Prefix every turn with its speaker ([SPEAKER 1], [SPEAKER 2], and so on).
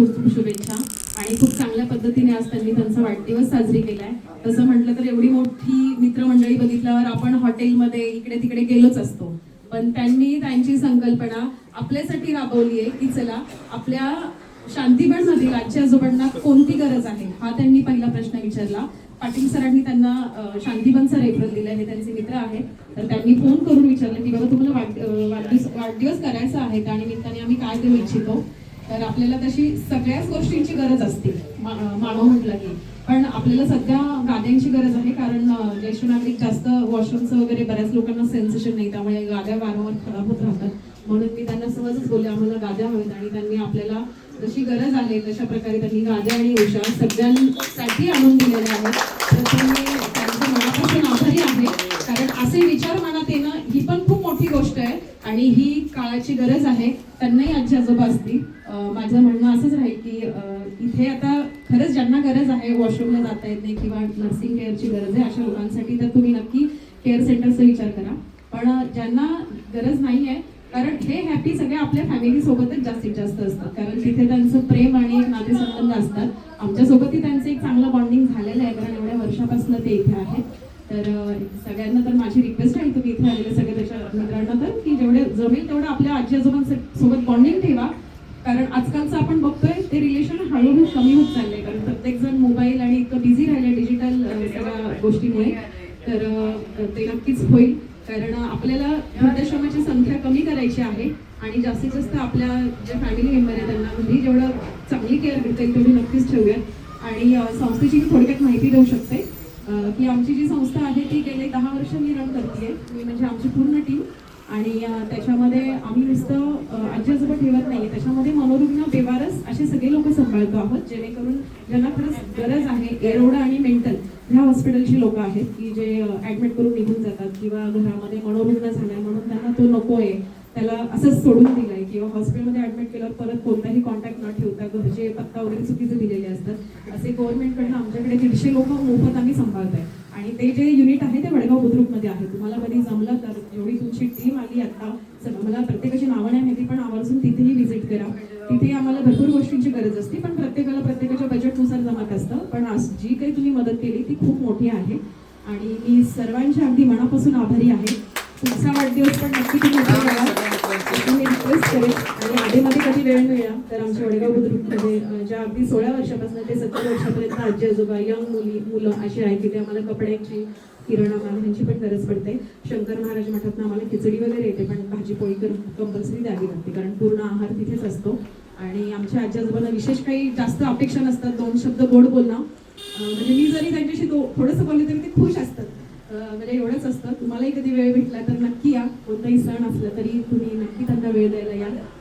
[SPEAKER 1] खूप खूप शुभेच्छा. आणि खूप चांगल्या पद्धतीने आज त्यांनी त्यांचा वाढदिवस साजरी केलाय. तसं म्हटलं तर एवढी मोठी मित्रमंडळी बघितल्यावर आपण हॉटेलमध्ये इकडे तिकडे गेलोच असतो. पण त्यांनी त्यांची संकल्पना आपल्यासाठी राबवली आहे की चला आपल्या शांतीबन आजच्या आजोबांना कोणती गरज आहे? हा त्यांनी पहिला प्रश्न विचारला. पाटील सरांनी त्यांना अं, शांतीबनचा रेफरल दिला. हे त्यांचे मित्र आहेत. तर त्यांनी फोन करून विचारलं की बाबा तुम्हाला वाढदिवस वाढदिवस करायचा आहे. त्या निमित्ताने आम्ही काय देऊ इच्छितो? तर आपल्याला तशी सगळ्याच गोष्टींची गरज असते. मा- मानव म्हटलं की. पण आपल्याला सध्या गाद्यांची गरज आहे कारण ज्येष्ठ नागरिक जास्त वॉशरूमचं वगैरे बऱ्याच लोकांना सेन्सेशन नाही त्यामुळे गाद्या वारंवार खराब होत राहतात. म्हणून मी त्यांना सहजच बोलले आम्हाला गाद्या हव्यात आणि त्यांनी आपल्याला जशी गरज आहे तशा प्रकारे त्यांनी गाद्या आणि उषा सगळ्यांसाठी आणून दिलेल्या आहेत. तर त्यांनी त्यांचं मनापासून आभारी आहे. कारण असे विचार मनात येणं ही पण खूप मोठी गोष्ट आहे आणि ही काळाची गरज आहे. त्यांनाही आजी आजोबा असतील. माझं म्हणणं असंच राहील की इथे आता खरंच ज्यांना गरज आहे वॉशरूमला जाता येत नाही किंवा नर्सिंग केअरची गरज आहे अशा लोकांसाठी तर तुम्ही नक्की केअर सेंटरचा विचार करा. पण ज्यांना गरज नाही आहे कारण हे हॅपी सगळे आपल्या फॅमिलीसोबतच जास्तीत जास्त असतात. कारण तिथे त्यांचं प्रेम आणि नातेसंबंध असतात आमच्यासोबतही त्यांचं एक चांगलं बॉन्डिंग झालेलं आहे. कारण एवढ्या वर्षापासून ते इथे आहेत. तर सगळ्यांना तर माझी रिक्वेस्ट आहे तुम्ही इथे आलेले सगळे त्याच्या मित्रांना तर की जेवढे जमेल तेवढं आपल्या आजी आजोबांसोबत बॉन्डिंग ठेवा. कारण आजकालचं आपण बघतोय ते रिलेशन हळूहळू कमी होत चाललंय. कारण प्रत्येक जण मोबाईल आणि इतकं बिझी राहिलं डिजिटल सगळ्या गोष्टीमुळे. तर ते नक्कीच होईल. कारण आपल्याला वृद्धाश्रमाची संख्या कमी करायची आहे आणि जास्तीत जास्त आपल्या जे फॅमिली मेंबर आहे त्यांना घरी जेवढं चांगली केअर घेता येईल तेवढी नक्कीच ठेवूयात. आणि संस्थेची मी थोडक्यात माहिती देऊ शकते की आमची जी संस्था आहे ती गेले दहा वर्ष मी रन करते मी म्हणजे आमची पूर्ण टीम आणि त्याच्यामध्ये आम्ही नुसतं अं, आजी आजोबा ठेवत नाही त्याच्यामध्ये मनोरुग्ण बेवारस असे सगळे लोक सांभाळतो आहोत जेणेकरून ज्यांना खरंच गरज आहे एरोडा आणि मेंटल ह्या हॉस्पिटलची लोक आहेत की जे ॲडमिट करून निघून जातात किंवा घरामध्ये मनोरुग्ण झालाय म्हणून त्यांना तो नको आहे त्याला असंच सोडून दिलंय किंवा हॉस्पिटलमध्ये ऍडमिट केल्यावर परत कोणताही कॉन्टॅक्ट न ठेवता घरचे पत्ता वगैरे चुकीचे दिलेले असतात. असे गव्हर्नमेंटकडनं आमच्याकडे दीडशे लोक मोफत आम्ही सांभाळत आहे आणि ते जे युनिट आहे ते वडगाव बुद्रुकमध्ये आहे. तुम्हाला कधी जमलं तर जेवढी तुमची टीम आली आता. सगळं मला प्रत्येकाची नावं नाही माहिती पण आवर्जून तिथेही व्हिजिट करा. तिथे आम्हाला भरपूर गोष्टींची गरज असते पण प्रत्येकाला प्रत्येकाच्या बजेटनुसार जमत असतं. पण आज जी काही तुम्ही मदत केली ती खूप मोठी आहे. आणि मी सर्वांच्या अगदी मनापासून आभारी आहे. तुमचा वाढदिवस पण नक्की तुम्ही रिक्वेस्ट करेन आणि आधीमध्ये कधी वेळ मिळाला तर आमच्या वडगाव बुद्रुकमध्ये ज्या अगदी सोळा वर्षापासून ते सत्तर वर्षापर्यंत आजी आजोबा यंग मुली मुलं अशी आहेत तिथे आम्हाला कपड्यांची किराणा माल ह्यांची पण गरज पडते. शंकर महाराज मठातनं आम्हाला खिचडी वगैरे येते पण भाजी पोळी करून कंपल्सरी द्यावी लागते कारण पूर्ण आहार तिथेच असतो. आणि आमच्या आजी आजोबांना विशेष काही जास्त अपेक्षा नसतात दोन शब्द गोड बोलणं. म्हणजे मी जरी त्यांच्याशी थोडंसं बोलले तरी ते खुश असतात. म्हणजे एवढंच असतं. तुम्हालाही कधी वेळ भेटला तर नक्की या. कोणताही सण असला तरी तुम्ही नक्की त्यांना वेळ द्यायला या धन्यवाद